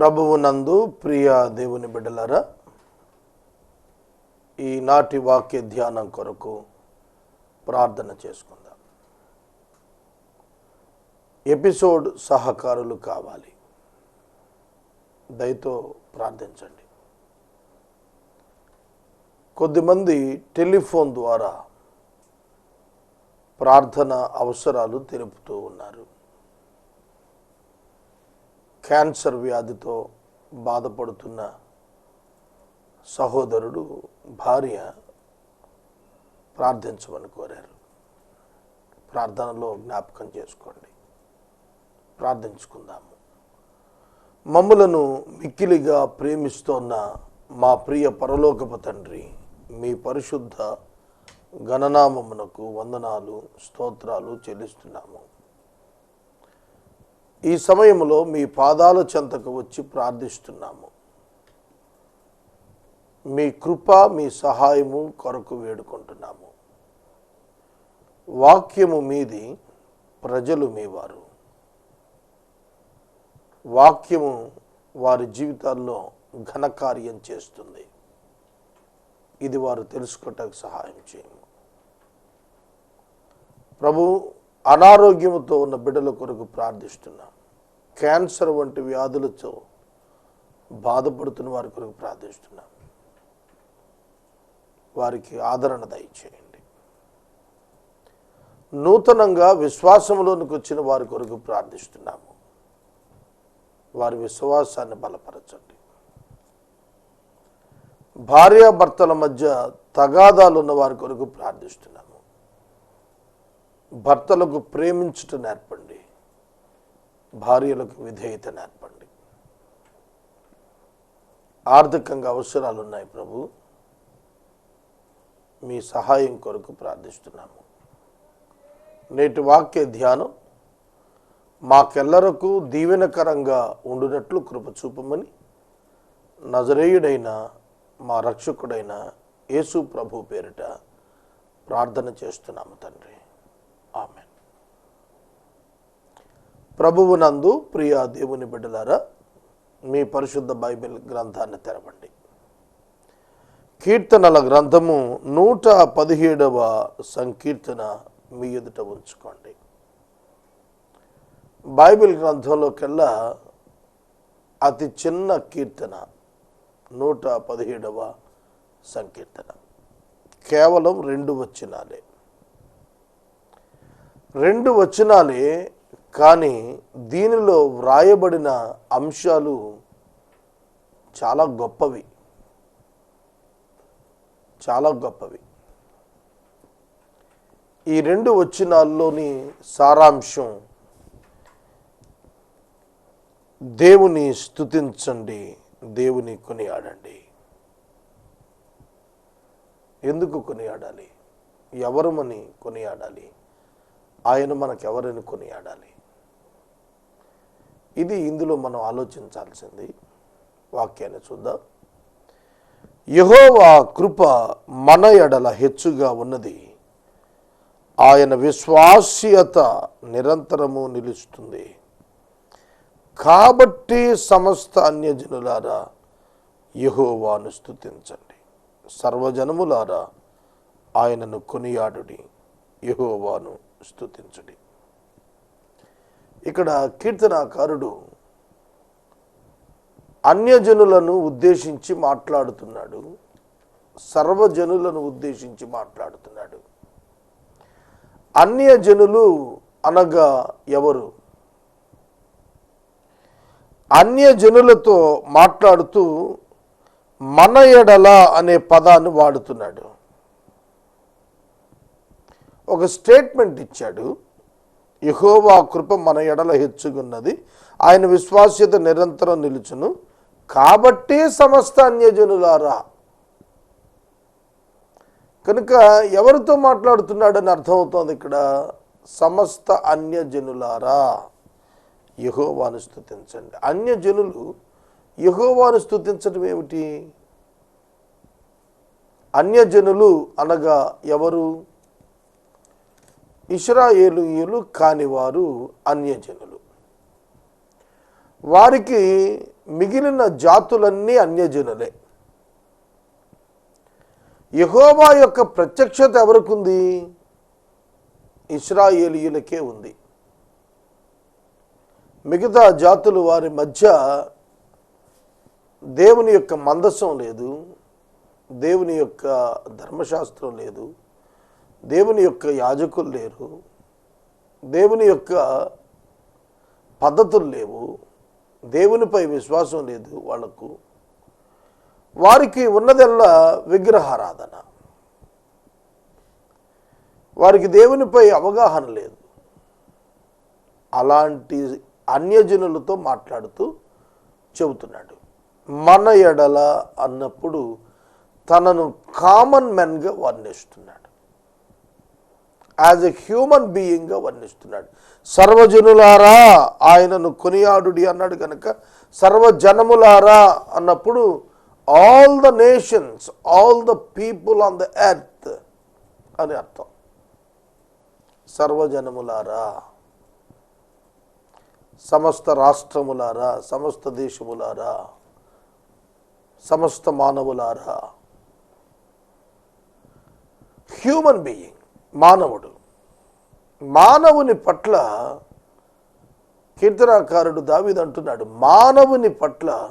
ప్రభువు నందు ప్రియ దేవుని బిడ్డలారా ఈనాటి వాక్య ధ్యానం కొరకు ప్రార్థన చేసుకుందాం. ఎపిసోడ్ సహకారులు కావాలి. దయతో ప్రార్థించండి. కొద్దిమంది టెలిఫోన్ ద్వారా ప్రార్థన అవసరాలు తెలుపుతూ ఉన్నారు. క్యాన్సర్ వ్యాధితో బాధపడుతున్న సహోదరుడు భార్య ప్రార్థించమని కోరారు. ప్రార్థనలో జ్ఞాపకం చేసుకోండి. ప్రార్థించుకుందాము. మమ్ములను మిక్కిలిగా ప్రేమిస్తోన్న మా ప్రియ పరలోకపు తండ్రి మీ పరిశుద్ధ గణనామమునకు వందనాలు స్తోత్రాలు చెల్లిస్తున్నాము. ఈ సమయంలో మీ పాదాల చెంతకు వచ్చి ప్రార్థిస్తున్నాము. మీ కృప మీ సహాయము కొరకు వేడుకుంటున్నాము. వాక్యము మీది ప్రజలు మీ వారు వాక్యము వారి జీవితాల్లో ఘనకార్యం చేస్తుంది. ఇది వారు తెలుసుకోవటానికి సహాయం చేయము. ప్రభు అనారోగ్యంతో ఉన్న బిడ్డల కొరకు ప్రార్థిస్తున్నాం. క్యాన్సర్ వంటి వ్యాధులతో బాధపడుతున్న వారి కొరకు ప్రార్థిస్తున్నాం. వారికి ఆదరణ దయచేయండి. నూతనంగా విశ్వాసంలోనికి వచ్చిన వారి కొరకు ప్రార్థిస్తున్నాము. వారి విశ్వాసాన్ని బలపరచండి. భార్యాభర్తల మధ్య తగాదాలు ఉన్న వారి కొరకు ప్రార్థిస్తున్నాము. భర్తలకు ప్రేమించుట నేర్పండి. భార్యలకు విధేయత నేర్పండి. ఆర్థికంగా అవసరాలు ఉన్నాయి ప్రభు. మీ సహాయం కొరకు ప్రార్థిస్తున్నాము. నేటి వాక్య ధ్యానం మాకెల్లరకు దీవెనకరంగా ఉండునట్లు కృప చూపమని నజరేయుడైన మా రక్షకుడైన యేసు ప్రభు పేరిట ప్రార్థన చేస్తున్నాము తండ్రి. ఆమె ప్రభువు నందు ప్రియ దేవుని బిడ్డలారా మీ పరిశుద్ధ బైబిల్ గ్రంథాన్ని తెరవండి. కీర్తనల గ్రంథము నూట పదిహేడవ సంకీర్తన మీ ఎదుట ఉంచుకోండి. బైబిల్ గ్రంథంలోకెల్లా అతి చిన్న కీర్తన నూట పదిహేడవ సంకీర్తన. కేవలం రెండు వచ్చినాలే రెండు వచనాలే కానీ దీనిలో వ్రాయబడిన అంశాలు చాలా గొప్పవి. చాలా గొప్పవి. ఈ రెండు వచనాల్లోని సారాంశం దేవుని స్తుతించండి దేవుని కొనియాడండి. ఎందుకు కొనియాడాలి? ఎవరమని కొనియాడాలి? ఆయన మనకెవరని కొనియాడాలి? ఇది ఇందులో మనం ఆలోచించాల్సింది. వాక్యాన్ని చూద్దాం. యహోవా కృప మన ఎడల హెచ్చుగా ఉన్నది. ఆయన విశ్వాస్యత నిరంతరము నిలుస్తుంది. కాబట్టి సమస్త అన్యజనులారా యహోవాను స్తుతించండి. సర్వజనములారా ఆయనను కొనియాడుడి. యహోవాను స్తుతించుడి. ఇక్కడ కీర్తనాకారుడు అన్యజనులను ఉద్దేశించి మాట్లాడుతున్నాడు. సర్వజనులను ఉద్దేశించి మాట్లాడుతున్నాడు. అన్యజనులు అనగా ఎవరు? అన్యజనులతో మాట్లాడుతూ మన ఎడల అనే పదాన్ని వాడుతున్నాడు. ఒక స్టేట్మెంట్ ఇచ్చాడు. యహోవా కృప మన ఎడల హెచ్చుకున్నది ఆయన విశ్వాస్యత నిరంతరం నిలుచును. కాబట్టి సమస్త అన్యజనులారా. కనుక ఎవరితో మాట్లాడుతున్నాడని అర్థమవుతోంది ఇక్కడ? సమస్త అన్యజనులారా. యహోవాను స్థుతించండి అన్యజనులు యహోవాను స్థుతించడం ఏమిటి? అన్యజనులు అనగా ఎవరు? ఇస్రాయేలుయులు కానివారు అన్యజనులు. వారికి మిగిలిన జాతులన్నీ అన్యజనులే. యహోవా యొక్క ప్రత్యక్షత ఎవరికుంది? ఇస్రాయేలీయులకే ఉంది. మిగతా జాతులు వారి మధ్య దేవుని యొక్క మందసం లేదు. దేవుని యొక్క ధర్మశాస్త్రం లేదు. దేవుని యొక్క యాజకులు లేరు. దేవుని యొక్క పద్ధతులు లేవు. దేవునిపై విశ్వాసం లేదు వాళ్ళకు. వారికి ఉన్నదల్లా విగ్రహారాధన. వారికి దేవునిపై అవగాహన లేదు. అలాంటి అన్యజనులతో మాట్లాడుతూ చెబుతున్నాడు. మన ఎడల అన్నప్పుడు తనను కామన్ మెన్గా వర్ణిస్తున్నాడు. యాజ్ ఎ హ్యూమన్ బీయింగ్గా వర్ణిస్తున్నాడు. సర్వజనులారా ఆయనను కొనియాడుడి అన్నాడు కనుక సర్వజనములారా అన్నప్పుడు all the nations all the people on the earth అని అర్థం. సర్వజనములారా సమస్త రాష్ట్రములారా సమస్త దేశములారా సమస్త మానవులారా హ్యూమన్ బీయింగ్. మానవుడు. మానవుని పట్ల కీర్తనాకారుడు దావీదు అంటున్నాడు మానవుని పట్ల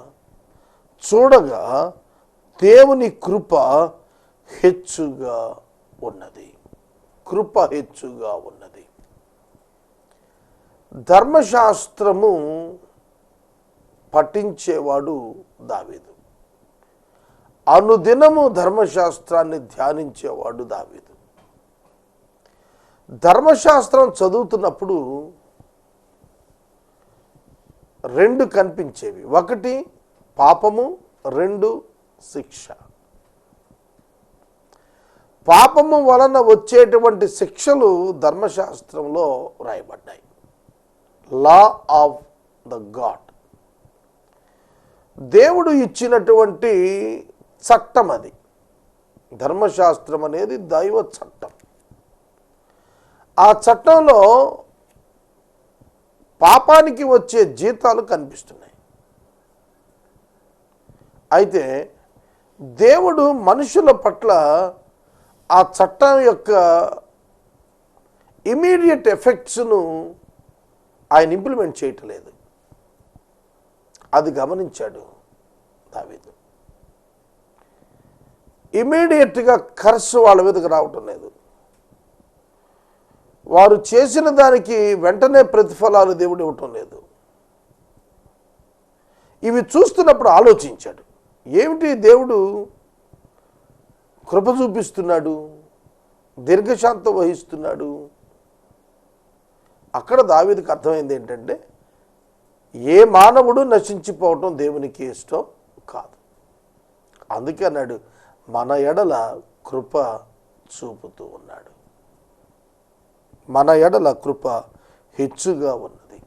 చూడగా దేవుని కృప హెచ్చుగా ఉన్నది. కృప హెచ్చుగా ఉన్నది. ధర్మశాస్త్రము పఠించేవాడు దావీదు. అనుదినము ధర్మశాస్త్రాన్ని ధ్యానించేవాడు దావీదు. ధర్మశాస్త్రం చదువుతున్నప్పుడు రెండు కనిపించేవి. ఒకటి పాపము రెండు శిక్ష. పాపము వలన వచ్చేటువంటి శిక్షలు ధర్మశాస్త్రంలో రాయబడ్డాయి. Law of the God. దేవుడు ఇచ్చినటువంటి చట్టం అది. ధర్మశాస్త్రం అనేది దైవ చట్టం. ఆ చట్టంలో పాపానికి వచ్చే జీతాలు కనిపిస్తున్నాయి. అయితే దేవుడు మనుషుల పట్ల ఆ చట్టం యొక్క ఇమీడియట్ ఎఫెక్ట్స్ను ఆయన ఇంప్లిమెంట్ చేయటం లేదు అది గమనించాడు దావీదు. ఇమీడియట్గా ఖర్చు వాళ్ళ మీదకి రావటం లేదు. వారు చేసిన దానికి వెంటనే ప్రతిఫలాలు దేవుడు ఇవ్వటం లేదు. ఇవి చూస్తున్నప్పుడు ఆలోచించాడు. ఏమిటి దేవుడు కృప చూపిస్తున్నాడు దీర్ఘశాంతం వహిస్తున్నాడు? అక్కడ దావీదుకు అర్థమైంది ఏంటంటే ఏ మానవుడు నశించిపోవటం దేవునికి ఇష్టం కాదు. అందుకే అన్నాడు మన ఎడల కృప చూపుతూ ఉన్నాడు. మన ఎడల కృప హెచ్చుగా ఉన్నది.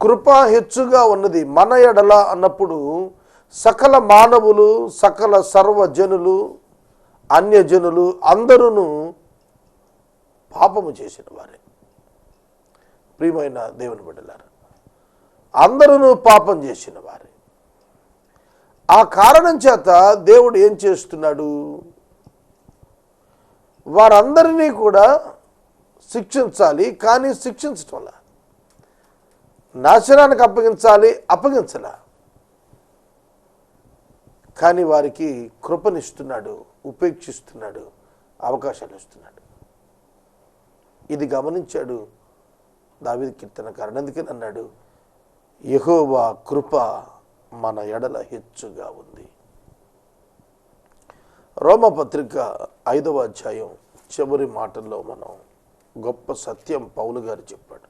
కృప హెచ్చుగా ఉన్నది మన ఎడల అన్నప్పుడు సకల మానవులు సకల సర్వజనులు అన్యజనులు అందరూ పాపము చేసిన వారే. ప్రియమైన దేవుని బిడ్డలారు అందరూ పాపం చేసిన వారే. ఆ కారణం చేత దేవుడు ఏం చేస్తున్నాడు? వారందరినీ కూడా శిక్షించాలి కానీ శిక్షించటంలా నాశనానికి అప్పగించాలి అప్పగించలా. కానీ వారికి కృపనిస్తున్నాడు ఉపేక్షిస్తున్నాడు అవకాశాలు ఇస్తున్నాడు. ఇది గమనించాడు దావిది కీర్తనకారుడు. అందుకని అన్నాడు యహోవా కృప మన ఎడల హెచ్చుగా ఉంది. రోమపత్రిక ఐదవ అధ్యాయం చివరి మాటల్లో మనం గొప్ప సత్యం పౌలు గారు చెప్పాడు.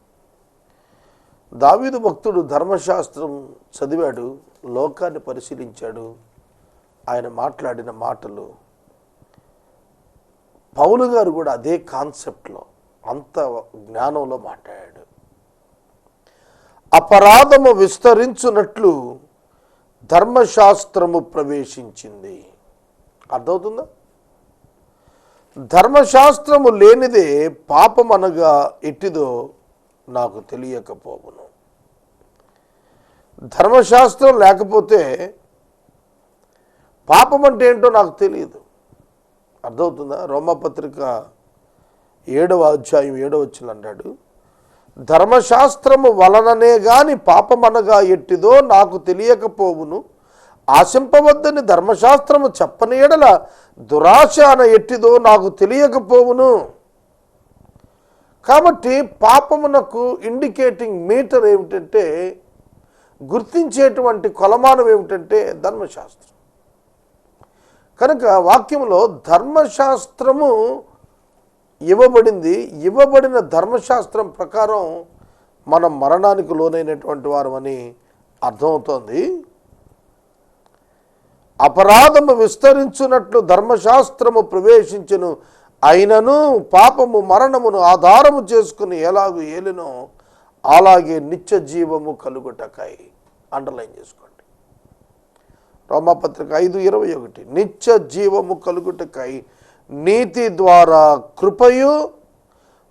దావీదు భక్తుడు ధర్మశాస్త్రం చదివాడు లోకాన్ని పరిశీలించాడు. ఆయన మాట్లాడిన మాటలు పౌలు గారు కూడా అదే కాన్సెప్ట్లో అంత జ్ఞానంలో మాట్లాడాడు. అపరాధము విస్తరించున్నట్లు ధర్మశాస్త్రము ప్రవేశించింది. అర్థమవుతుందా? ధర్మశాస్త్రము లేనిదే పాపం అనగా ఎట్టిదో నాకు తెలియకపోవును. ధర్మశాస్త్రం లేకపోతే పాపం అంటే ఏంటో నాకు తెలియదు. అర్థమవుతుందా? రోమపత్రిక ఏడవ అధ్యాయం ఏడవ వచ్చిన అన్నాడు ధర్మశాస్త్రము వలననే గాని పాపమనగా ఎట్టిదో నాకు తెలియకపోవును. ఆశింపవద్దని ధర్మశాస్త్రము చెప్పని ఎడల దురాశ అన ఎట్టిదో నాకు తెలియకపోవును. కాబట్టి పాపమునకు ఇండికేటింగ్ మీటర్ ఏమిటంటే గుర్తించేటువంటి కొలమానం ఏమిటంటే ధర్మశాస్త్రం. కనుక వాక్యంలో ధర్మశాస్త్రము ఇవ్వబడింది ఇవ్వబడిన ధర్మశాస్త్రం ప్రకారం మనం మరణానికి లోనైనటువంటి వారమని అర్థమవుతోంది. అపరాధము విస్తరించున్నట్లు ధర్మశాస్త్రము ప్రవేశించను. అయినను పాపము మరణమును ఆధారము చేసుకుని ఎలాగు ఏలినో అలాగే నిత్య జీవము కలుగుటకై. అండర్లైన్ చేసుకోండి. రోమాపత్రిక ఐదు ఇరవై ఒకటి. నిత్య జీవము కలుగుటకై నీతి ద్వారా కృపయు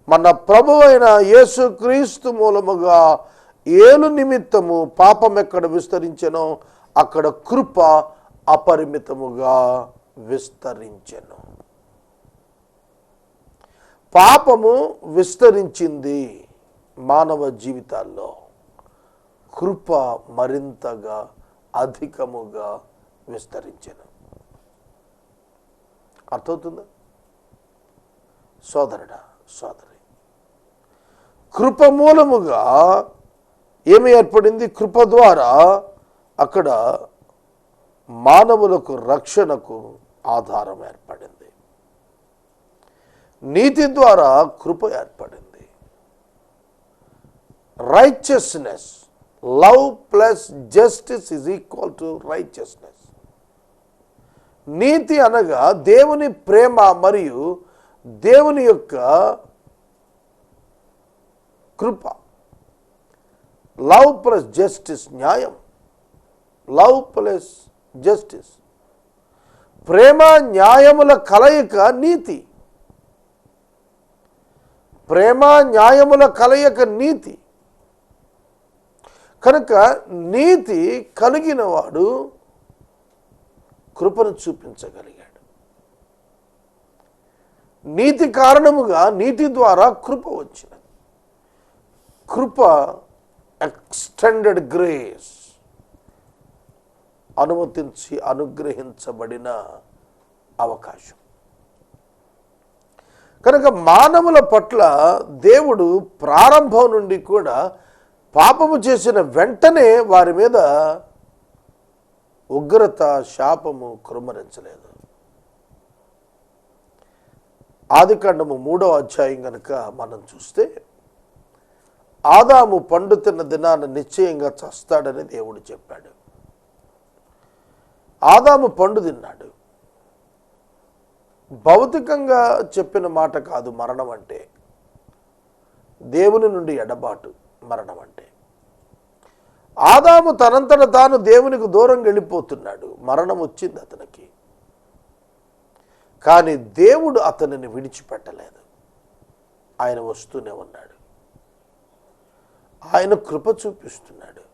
మన ప్రభువైన యేసుక్రీస్తు మూలముగా ఏలు నిమిత్తము పాపం ఎక్కడ విస్తరించెనో అక్కడ కృప అపరిమితముగా విస్తరించెను. పాపము విస్తరించింది మానవ జీవితాల్లో. కృప మరింతగా అధికముగా విస్తరించను. అర్థమవుతుందా? సోదరుడా సోదరి కృప మూలముగా ఏమి ఏర్పడింది? కృప ద్వారా అక్కడ మానవులకు రక్షణకు ఆధారం ఏర్పడింది. నీతి ద్వారా కృప ఏర్పడింది. Righteousness love plus justice is equal to righteousness నీతి అనగా దేవుని ప్రేమ మరియు దేవుని యొక్క కృప. లవ్ ప్లస్ జస్టిస్ న్యాయం. లవ్ ప్లస్ జస్టిస్ ప్రేమ న్యాయముల కలయిక నీతి. ప్రేమ న్యాయముల కలయిక నీతి. కనుక నీతి కలిగినవాడు కృపను చూపించగలిగాడు. నీతి కారణముగా నీతి ద్వారా కృప వచ్చినది. కృప ఎక్స్టెండెడ్ గ్రేస్ అనుమతించి అనుగ్రహించబడిన అవకాశం. కనుక మానవుల పట్ల దేవుడు ప్రారంభం నుండి కూడా పాపము చేసిన వెంటనే వారి మీద ఉగ్రత శాపము కృమరించలేదు. ఆదికాండము మూడో అధ్యాయం కనుక మనం చూస్తే ఆదాము పండు తిన్న దినాన్ని నిశ్చయంగా చస్తాడని దేవుడు చెప్పాడు. ఆదాము పండు తిన్నాడు. భౌతికంగా చెప్పిన మాట కాదు మరణం అంటే. దేవుని నుండి ఎడబాటు మరణం అంటే. ఆదాము తనంతట తాను దేవునికి దూరం వెళ్ళిపోతున్నాడు. మరణం వచ్చింది అతనికి. కానీ దేవుడు అతనిని విడిచిపెట్టలేదు. ఆయన వస్తూనే ఉన్నాడు. ఆయన కృప చూపిస్తున్నాడు.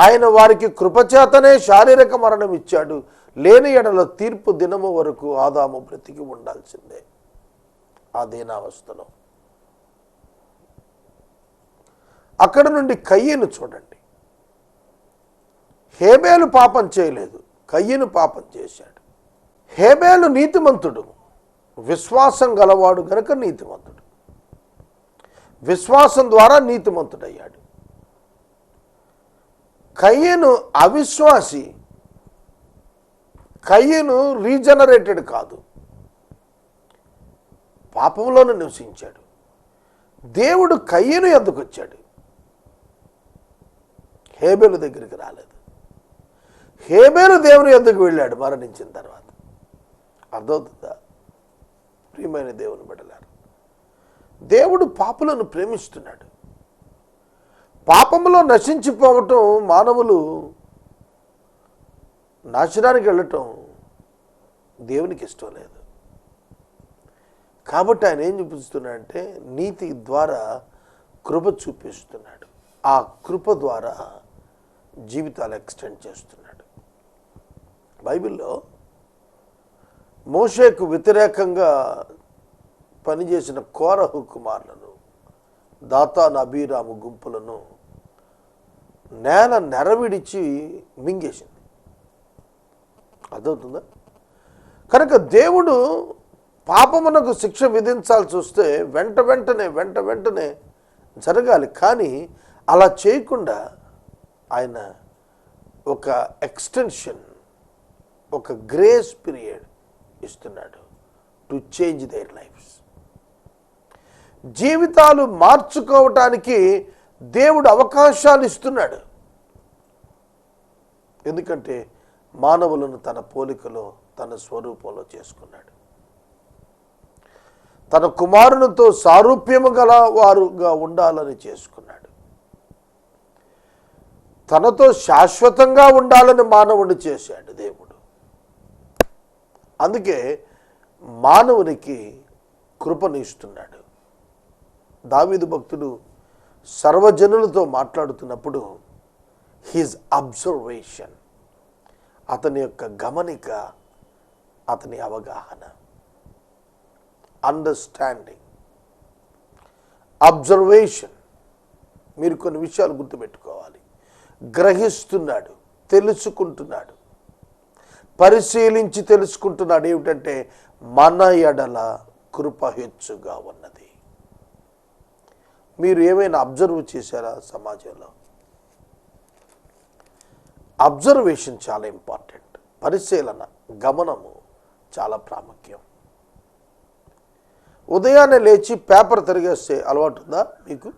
ఆయన వారికి కృపచేతనే శారీరక మరణం ఇచ్చాడు. లేని ఎడల తీర్పు దినము వరకు ఆదాము బ్రతికి ఉండాల్సిందే. ఆ దీనావస్థలో. అక్కడ నుండి కయ్యను చూడండి. హేబేలు పాపం చేయలేదు. కయ్యను పాపం చేశాడు. హేబేలు నీతిమంతుడు. విశ్వాసం గలవాడు గనక నీతిమంతుడు. విశ్వాసం ద్వారా నీతిమంతుడయ్యాడు. కయ్యను అవిశ్వాసి కయ్యను రీజనరేటెడ్ కాదు. పాపంలోనే నివసించాడు. దేవుడు కయ్యను ఎందుకు వచ్చాడు హేబేలు దగ్గరికి రాలేదు. హేబేలు దేవుని ఎందుకు వెళ్ళాడు? మరణించిన తర్వాత. అర్థమవుతుందా? ప్రియమైన దేవుని బిడ్డలారు దేవుడు పాపులను ప్రేమిస్తున్నాడు. పాపంలో నశించిపోవటం మానవులు నాశనానికి వెళ్ళటం దేవునికి ఇష్టం లేదు. కాబట్టి ఆయన ఏం చూపిస్తున్నాడంటే నీతి ద్వారా కృప చూపిస్తున్నాడు. ఆ కృప ద్వారా జీవితాలు ఎక్స్టెండ్ చేస్తున్నాడు. బైబిల్లో మోషేకు వ్యతిరేకంగా పనిచేసిన కోరహు కుమారులను దాతా నబీరాము గుంపులను నేల నెరవిడిచి మింగేసింది. అర్థవుతుందా కనుక దేవుడు పాపమునకు శిక్ష విధించాల్సి వస్తే వెంట వెంటనే వెంట వెంటనే జరగాలి. కానీ అలా చేయకుండా ఆయన ఒక ఎక్స్టెన్షన్ ఒక గ్రేస్ పీరియడ్ ఇస్తున్నాడు టు చేంజ్ దేర్ లైఫ్స్. జీవితాలు మార్చుకోవటానికి దేవుడు అవకాశాలు ఇస్తున్నాడు. ఎందుకంటే మానవులను తన పోలికలో తన స్వరూపంలో చేసుకున్నాడు. తన కుమారునితో సారూప్యము గల వారుగా ఉండాలని చేసుకున్నాడు. తనతో శాశ్వతంగా ఉండాలని మానవుడు చేశాడు దేవుడు. అందుకే మానవునికి కృపను ఇస్తున్నాడు. దావీదు భక్తుడు సర్వజనులతో మాట్లాడుతున్నప్పుడు హిజ్ అబ్జర్వేషన్ అతని యొక్క గమనిక అతని అవగాహన. అండర్స్టాండింగ్ అబ్జర్వేషన్ మీరు కొన్ని విషయాలు గుర్తుపెట్టుకోవాలి. గ్రహిస్తున్నాడు తెలుసుకుంటున్నాడు. పరిశీలించి తెలుసుకుంటున్నాడు ఏమిటంటే మన ఎడల కృప హెచ్చుగా ఉన్నది. మీరు ఏమైనా అబ్జర్వ్ చేశారా సమాజంలో? అబ్జర్వేషన్ చాలా ఇంపార్టెంట్. పరిశీలన గమనము చాలా ప్రాముఖ్యం. ఉదయాన్నే లేచి పేపర్ తిరిగేస్తే అలవాటు ఉందా మీకు?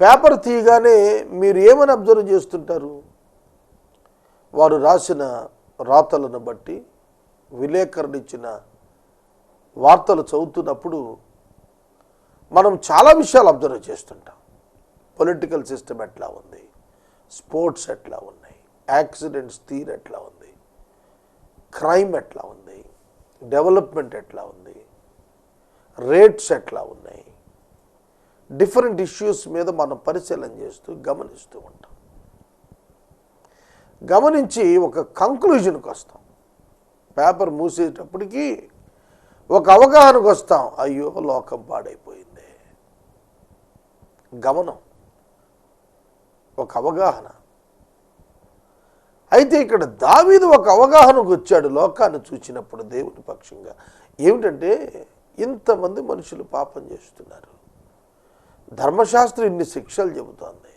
పేపర్ తీయగానే మీరు ఏమని అబ్జర్వ్ చేస్తుంటారు? వారు రాసిన రాతలను బట్టి విలేకరులు ఇచ్చిన వార్తలు చదువుతున్నప్పుడు మనం చాలా విషయాలు అబ్జర్వ్ చేస్తుంటాం. పొలిటికల్ సిస్టమ్ ఎట్లా ఉంది? స్పోర్ట్స్ ఎట్లా ఉన్నాయి? యాక్సిడెంట్స్ తీర్ ఎట్లా ఉంది? క్రైమ్ ఎట్లా ఉంది? డెవలప్మెంట్ ఎట్లా ఉంది? రేట్స్ ఎట్లా ఉన్నాయి? డిఫరెంట్ ఇష్యూస్ మీద మనం పరిశీలన చేస్తూ గమనిస్తూ ఉంటాం. గమనించి ఒక కంక్లూజన్కి వస్తాం. పేపర్ మూసేటప్పటికీ ఒక అవగాహనకు వస్తాం. అయ్యో లోకం పాడైపోయింది. గమనం ఒక అవగాహన. అయితే ఇక్కడ దావీదు ఒక అవగాహనకు వచ్చాడు లోకాన్ని చూచినప్పుడు దేవుని పక్షంగా. ఏమిటంటే ఇంతమంది మనుషులు పాపం చేస్తున్నారు. ధర్మశాస్త్రం ఇన్ని శిక్షలు చెబుతోంది.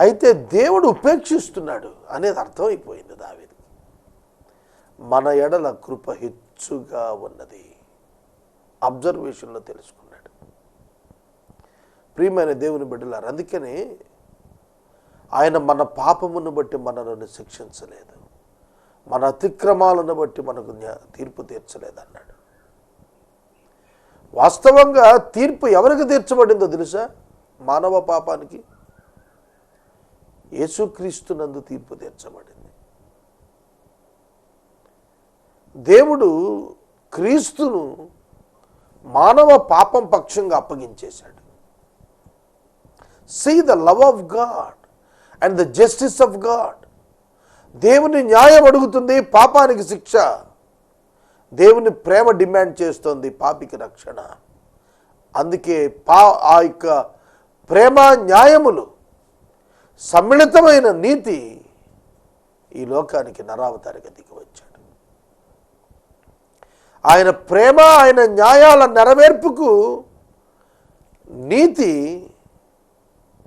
అయితే దేవుడు ఉపేక్షిస్తున్నాడు అనేది అర్థమైపోయింది దావీదు. మన ఎడల కృప హెచ్చుగా ఉన్నది. అబ్జర్వేషన్లో తెలుసుకున్నాడు ప్రియమైన దేవుని బిడ్డలారు అందుకని ఆయన మన పాపమును బట్టి మనలను శిక్షించలేదు. మన అతిక్రమాలను బట్టి మనకు తీర్పు తీర్చలేదు అన్నాడు వాస్తవంగా తీర్పు ఎవరికి తీర్చబడిందో తెలుసా? మానవ పాపానికి. యేసుక్రీస్తునందు తీర్పు తీర్చబడింది. దేవుడు క్రీస్తును మానవ పాపం పక్షంగా అప్పగించేశాడు. See the love of God and the justice of God దేవుని న్యాయం అడుగుతుంది పాపానికి శిక్ష. దేవుని ప్రేమ డిమాండ్ చేస్తోంది పాపికి రక్షణ. అందుకే పా ఆ యొక్క ప్రేమ న్యాయములు సమ్మిళితమైన నీతి ఈ లోకానికి నరావతారిగా దిగి వచ్చాడు ఆయన ప్రేమ ఆయన న్యాయాల నెరవేర్పుకు నీతి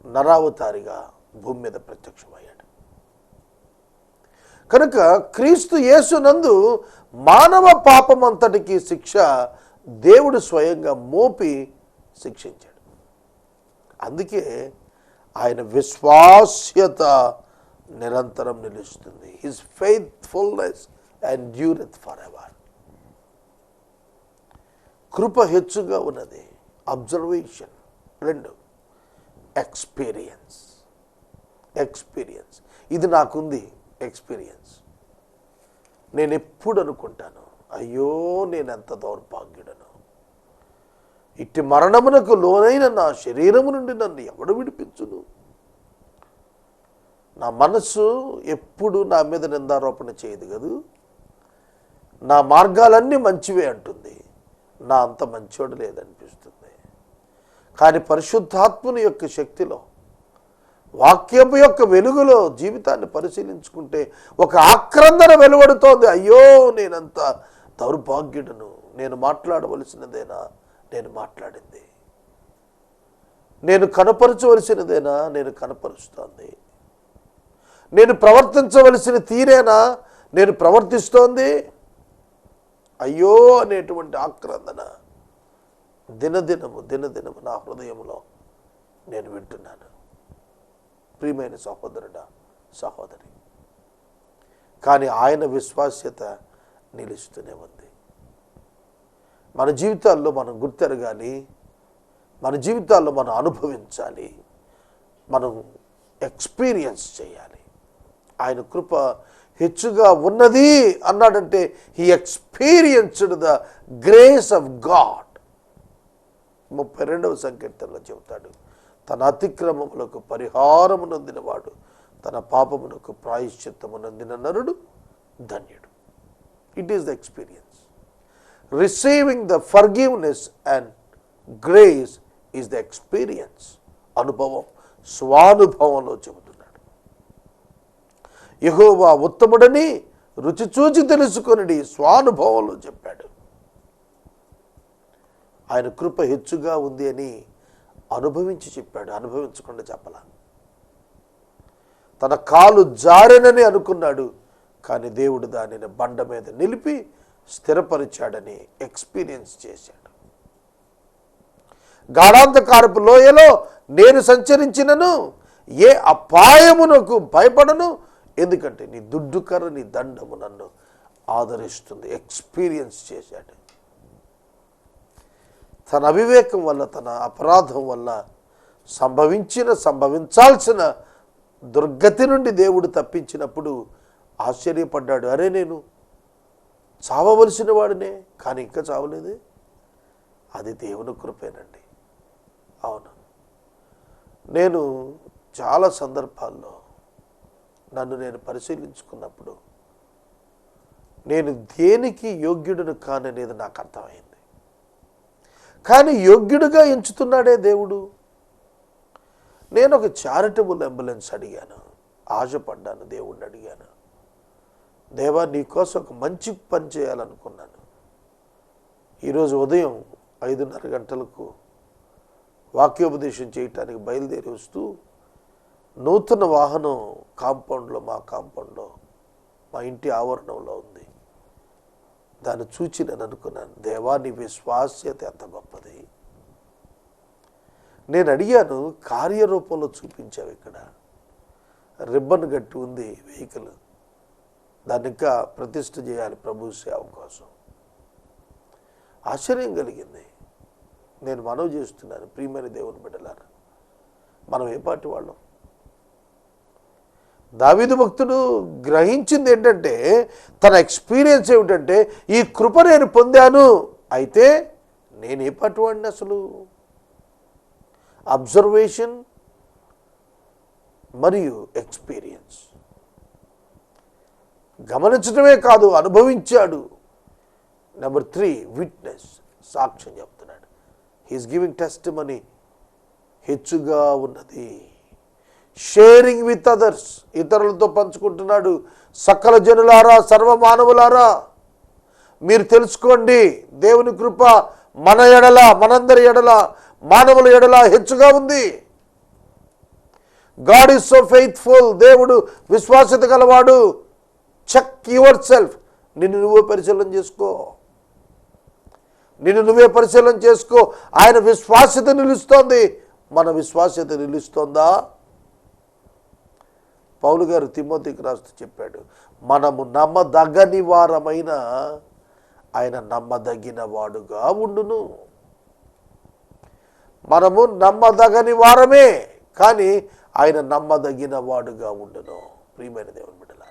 నరావతారిగా భూమి మీద ప్రత్యక్షమయ్యాడు. కనుక క్రీస్తు యేసునందు మానవ పాపమంతటికి శిక్ష దేవుడు స్వయంగా మోపి శిక్షించాడు. అందుకే ఆయన విశ్వాస్యత నిరంతరం నిలుస్తుంది. His faithfulness and endureth for ever కృప హెచ్చుగా ఉన్నది. అబ్జర్వేషన్ రెండు. ఎక్స్పీరియన్స్. ఎక్స్పీరియన్స్. ఇది నాకుంది ఎక్స్పీరియన్స్. నేను ఎప్పుడు అనుకుంటాను అయ్యో నేను ఎంత దౌర్భాగ్యుడను. ఇట్టి మరణమునకు లోనైన నా శరీరము నుండి నన్ను ఎవడు విడిపించును? నా మనస్సు ఎప్పుడు నా మీద నిందారోపణ చేయదు కదూ? నా మార్గాలన్నీ మంచివే అంటుంది. నా అంత మంచోడు లేదనిపిస్తుంది. కానీ పరిశుద్ధాత్ముని యొక్క శక్తిలో వాక్యపు యొక్క వెలుగులో జీవితాన్ని పరిశీలించుకుంటే ఒక ఆక్రందన వెలువడుతోంది. అయ్యో నేనంత దౌర్భాగ్యుడను నేను మాట్లాడవలసినదేనా? నేను మాట్లాడింది. నేను కనపరచవలసినదేనా? నేను కనపరుస్తోంది. నేను ప్రవర్తించవలసిన తీరేనా? నేను ప్రవర్తిస్తోంది. అయ్యో అనేటువంటి ఆక్రందన. దినదినము దినదినము నా హృదయంలో నేను వింటున్నాను. ప్రియమైన సహోదరుడా సహోదరి కానీ ఆయన విశ్వాస్యత నిలుస్తూనే ఉంది. మన జీవితాల్లో మనం గుర్తెరగాలి మన జీవితాల్లో మనం అనుభవించాలి మనం ఎక్స్పీరియన్స్ చేయాలి. ఆయన కృప హెచ్చుగా ఉన్నది అన్నాడంటే he experienced the grace of God ముప్పై రెండవ సంకీర్తనలో చెబుతాడు. తన అతిక్రమములకు పరిహారము నొందినవాడు తన పాపమునకు ప్రాయశ్చిత్తము నందిన నరుడు ధన్యుడు. It is the experience receiving the forgiveness and grace is the experience అనుభవం స్వానుభవంలో చెబుతున్నాడు. యహోవా ఉత్తముడని రుచి చూచి తెలుసుకుని స్వానుభవంలో చెప్పాడు. ఆయన కృప హెచ్చుగా ఉంది అని అనుభవించి చెప్పాడు అనుభవించకుండా చెప్పలా. తన కాలు జారెనని అనుకున్నాడు కానీ దేవుడు దానిని బండ మీద నిలిపి స్థిరపరిచాడని ఎక్స్పీరియన్స్ చేశాడు. గాఢాంతకారపు లోయలో నేను సంచరించినను ఏ అపాయమునకు భయపడను ఎందుకంటే నీ దుడ్డుకర్ర నీ దండము నన్ను ఆదరిస్తుంది ఎక్స్పీరియన్స్ చేశాడు. తన అవివేకం వల్ల తన అపరాధం వల్ల సంభవించిన సంభవించాల్సిన దుర్గతి నుండి దేవుడు తప్పించినప్పుడు ఆశ్చర్యపడ్డాడు. అరే నేను చావవలసిన వాడినే కానీ ఇంకా చావలేదే. అది దేవుని కృపేనండి. అవును. నేను చాలా సందర్భాల్లో నన్ను నేను పరిశీలించుకున్నప్పుడు నేను దేనికి యోగ్యుడును కాననేది నాకు అర్థమైంది. కానీ యోగ్యుడిగా ఎంచుతున్నాడే దేవుడు. నేను ఒక చారిటబుల్ అంబులెన్స్ అడిగాను. ఆశపడ్డాను దేవుణ్ణి అడిగాను. దేవా నీకోసం ఒక మంచి పని చేయాలనుకున్నాను. ఈరోజు ఉదయం ఐదున్నర గంటలకు వాక్యోపదేశం చేయటానికి బయలుదేరి వస్తూ నూతన వాహనం కాంపౌండ్లో మా కాంపౌండ్లో మా ఇంటి ఆవరణంలో ఉంది. దాన్ని చూచి నేను అనుకున్నాను. దేవా నీ విశ్వాస్యత ఎంత గొప్పది. నేను అడిగాను కార్యరూపంలో చూపించావు ఇక్కడ. రిబ్బన్ గట్టి ఉంది వెహికల్. దాన్ని ఇంకా ప్రతిష్ఠ చేయాలి ప్రభు సేవ కోసం. ఆశ్చర్యం కలిగింది. నేను మనవి చేస్తున్నాను ప్రియమైన దేవుని బిడ్డలారా మనం ఏ పార్టీ వాళ్ళం? దావిదు భక్తుడు గ్రహించింది ఏంటంటే తన ఎక్స్పీరియన్స్ ఏమిటంటే ఈ కృప నేను పొందాను అయితే నేను పట్టువాడిని అసలు. అబ్జర్వేషన్ మరియు ఎక్స్పీరియన్స్. గమనించడమే కాదు అనుభవించాడు. Number three witness. సాక్ష్యం చెప్తున్నాడు. హీస్ గివింగ్ టెస్ట్ మనీ హెచ్చుగా ఉన్నది. షేరింగ్ విత్ అదర్స్ ఇతరులతో పంచుకుంటున్నాడు. సకల జనులారా సర్వమానవులారా మీరు తెలుసుకోండి. దేవుని కృప మన ఎడల మనందరి ఎడల మానవుల ఎడల హెచ్చుగా ఉంది. గాడ్ ఈజ్ సో ఫెయిత్ఫుల్ దేవుడు విశ్వాసత గలవాడు. చెక్ యువర్ సెల్ఫ్ నిన్ను నువ్వే పరిశీలన చేసుకో. నిన్ను నువ్వే పరిశీలన చేసుకో. ఆయన విశ్వాస్యత నిలుస్తోంది. మన విశ్వాస్యత నిలుస్తోందా? పౌలు గారు తిమ్మతికి రాస్తూ చెప్పాడు మనము నమ్మదగని వారమైన ఆయన నమ్మదగిన వాడుగా ఉండును. మనము నమ్మదగని వారమే కానీ ఆయన నమ్మదగిన వాడుగా ఉండును. ప్రియమైన దేవుని బిడ్డల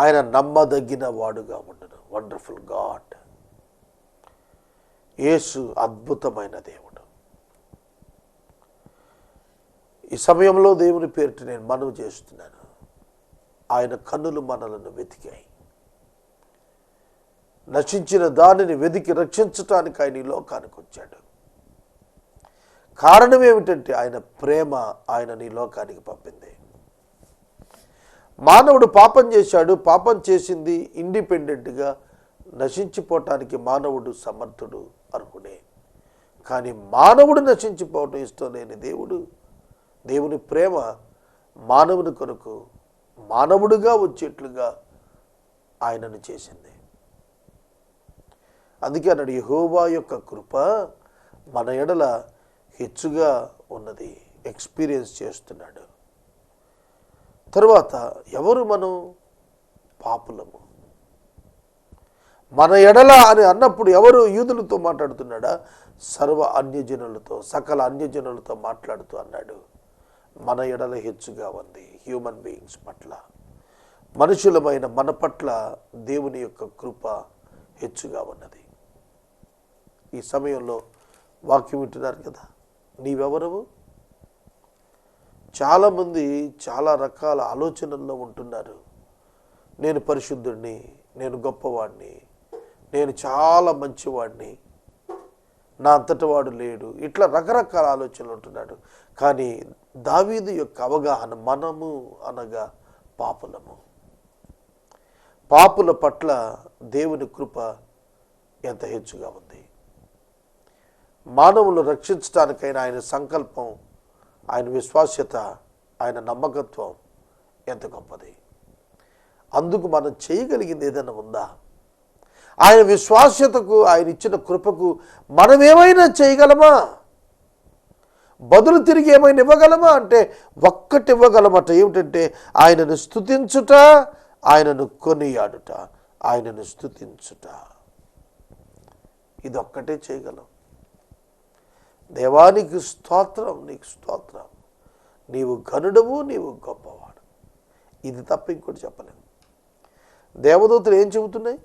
ఆయన నమ్మదగిన వాడుగా ఉండును. వండర్ఫుల్ గాడ్ యేసు అద్భుతమైన దేవుడు ఈ సమయంలో దేవుని పేరిట నేను మనవి చేస్తున్నాను. ఆయన కన్నులు మనలను వెతికాయి. నశించిన దానిని వెతికి రక్షించటానికి ఆయన ఈ లోకానికి వచ్చాడు. కారణం ఏమిటంటే ఆయన ప్రేమ ఆయన నీ లోకానికి పంపింది. మానవుడు పాపం చేశాడు పాపం చేసింది ఇండిపెండెంట్గా నశించిపోవటానికి మానవుడు సమర్థుడు అర్హుడే కానీ మానవుడు నశించిపోవటం ఇష్టం లేని దేవుడు దేవుని ప్రేమ మానవుని కొరకు మానవుడిగా వచ్చేట్లుగా ఆయనను చేసింది. అందుకే అన్నాడు యహోవా యొక్క కృప మన ఎడల హెచ్చుగా ఉన్నది. ఎక్స్పీరియన్స్ చేస్తున్నాడు. తర్వాత ఎవరు మనం? పాపులము. మన ఎడల అని అన్నప్పుడు ఎవరు యూదులతో మాట్లాడుతున్నాడా? సర్వ అన్యజనులతో సకల అన్యజనులతో మాట్లాడుతూ అన్నాడు. మన ఎడల హెచ్చుగా ఉంది హ్యూమన్ బీయింగ్స్ పట్ల. మనుషులమైన మన పట్ల దేవుని యొక్క కృప హెచ్చుగా ఉన్నది. ఈ సమయంలో వాక్యం వింటున్నారు కదా? నీవెవరవు? చాలామంది చాలా రకాల ఆలోచనల్లో ఉంటున్నారు. నేను పరిశుద్ధుడిని నేను గొప్పవాడిని నేను చాలా మంచివాడిని నా అంతటి వాడు లేడు. ఇట్లా రకరకాల ఆలోచనలు ఉంటున్నాడు. కానీ దావీదు యొక్క అవగాహన మనము అనగా పాపులము. పాపుల పట్ల దేవుని కృప ఎంత హెచ్చుగా ఉంది? మానవులు రక్షించడానికైనా ఆయన సంకల్పం ఆయన విశ్వాస్యత ఆయన నమ్మకత్వం ఎంత గొప్పది? అందుకు మనం చేయగలిగింది ఏదైనా ఉందా? ఆయన విశ్వాస్యతకు ఆయన ఇచ్చిన కృపకు మనం ఏమైనా చేయగలమా? బదులు తిరిగి ఏమైనా ఇవ్వగలమా? అంటే ఒక్కటి ఇవ్వగలమట. ఏమిటంటే ఆయనను స్థుతించుట ఆయనను కొనియాడుట. ఆయనను స్థుతించుట ఇదొక్కటే చేయగలం. దేవానికి స్తోత్రం నీకు స్తోత్రం. నీవు ఘనుడవు నీవు గొప్పవాడు. ఇది తప్ప ఇంకోటి చెప్పలేము. దేవదూతలు ఏం చెబుతున్నాయి?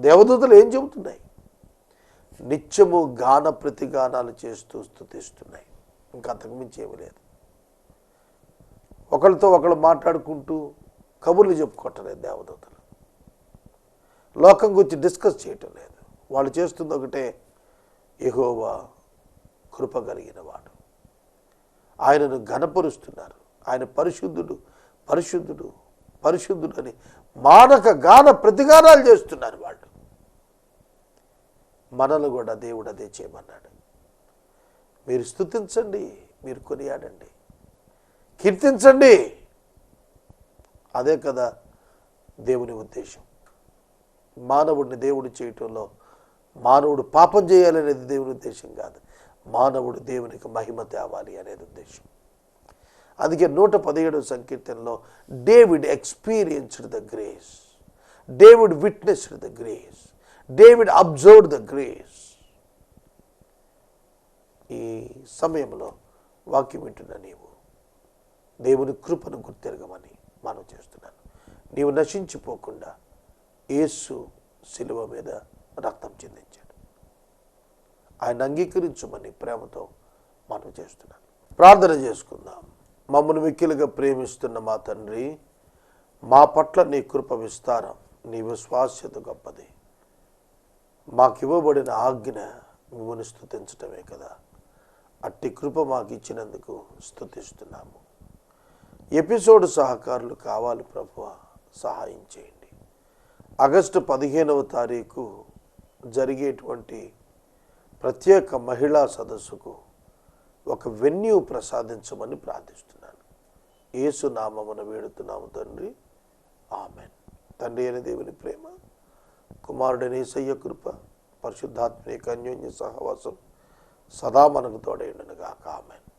దేవదూతలు ఏం చెబుతున్నాయి? నిత్యము గాన ప్రతిగానాలు చేస్తూ స్థుతిస్తున్నాయి ఇంకా అంతకుమించి ఏమీ లేదు. ఒకరితో ఒకళ్ళు మాట్లాడుకుంటూ కబుర్లు చెప్పుకోవటలేదు దేవదూతలు. లోకం గురించి డిస్కస్ చేయటం లేదు. వాళ్ళు చేస్తుంది ఒకటే ఎహోవా కృప కలిగిన వాడు. ఆయనను ఘనపరుస్తున్నారు. ఆయన పరిశుద్ధుడు పరిశుద్ధుడు పరిశుద్ధుడు అని మానక గాన ప్రతిగానాలు చేస్తున్నారు వాళ్ళు. మనలు కూడా దేవుడు అదే చేయమన్నాడు. మీరు స్తుతించండి మీరు కొనియాడండి. కీర్తించండి. అదే కదా దేవుని ఉద్దేశం. మానవుడిని దేవుడు చేయటంలో మానవుడు పాపం చేయాలనేది దేవుని ఉద్దేశం కాదు. మానవుడు దేవునికి మహిమ తేవాలి అనేది ఉద్దేశం. అందుకే నూట పదిహేడవ సంకీర్తనలో David experienced the grace. David witnessed the grace. David observe the grace ఈ సమయంలో వాక్యం వింటున్న నీవు దేవుని కృపను గుర్తెరగమని మనం చేస్తున్నాను. నీవు నశించిపోకుండా యేసు శిలువ మీద రక్తం చెందించాడు. ఆయన అంగీకరించమని ప్రేమతో మనం చేస్తున్నాను. ప్రార్థన చేసుకుందాం. మమ్మల్ని మిక్కిలుగా ప్రేమిస్తున్న మా తండ్రి మా పట్ల నీ కృప విస్తారం నీ విశ్వాస్యత గొప్పది. మాకు ఇవ్వబడిన ఆజ్ఞ మిమ్మల్ని స్థుతించటమే కదా. అట్టి కృప మాకు ఇచ్చినందుకు స్థుతిస్తున్నాము. ఎపిసోడ్ సహకారులు కావాలి ప్రభువ సహాయం చేయండి. ఆగస్టు పదిహేనవ తారీఖు జరిగేటువంటి ప్రత్యేక మహిళా సదస్సుకు ఒక వెన్యూ ప్రసాదించమని ప్రార్థిస్తున్నాను. యేసు వేడుతున్నాము తండ్రి. ఆమెన్. తండ్రి అయిన దేవుని ప్రేమ. కుమారుడని సయ్య కృప పరిశుద్ధాత్మ యొక్క అన్యోన్య సహవాసం సదా మనకు తోడైండునుగాక ఆమెను.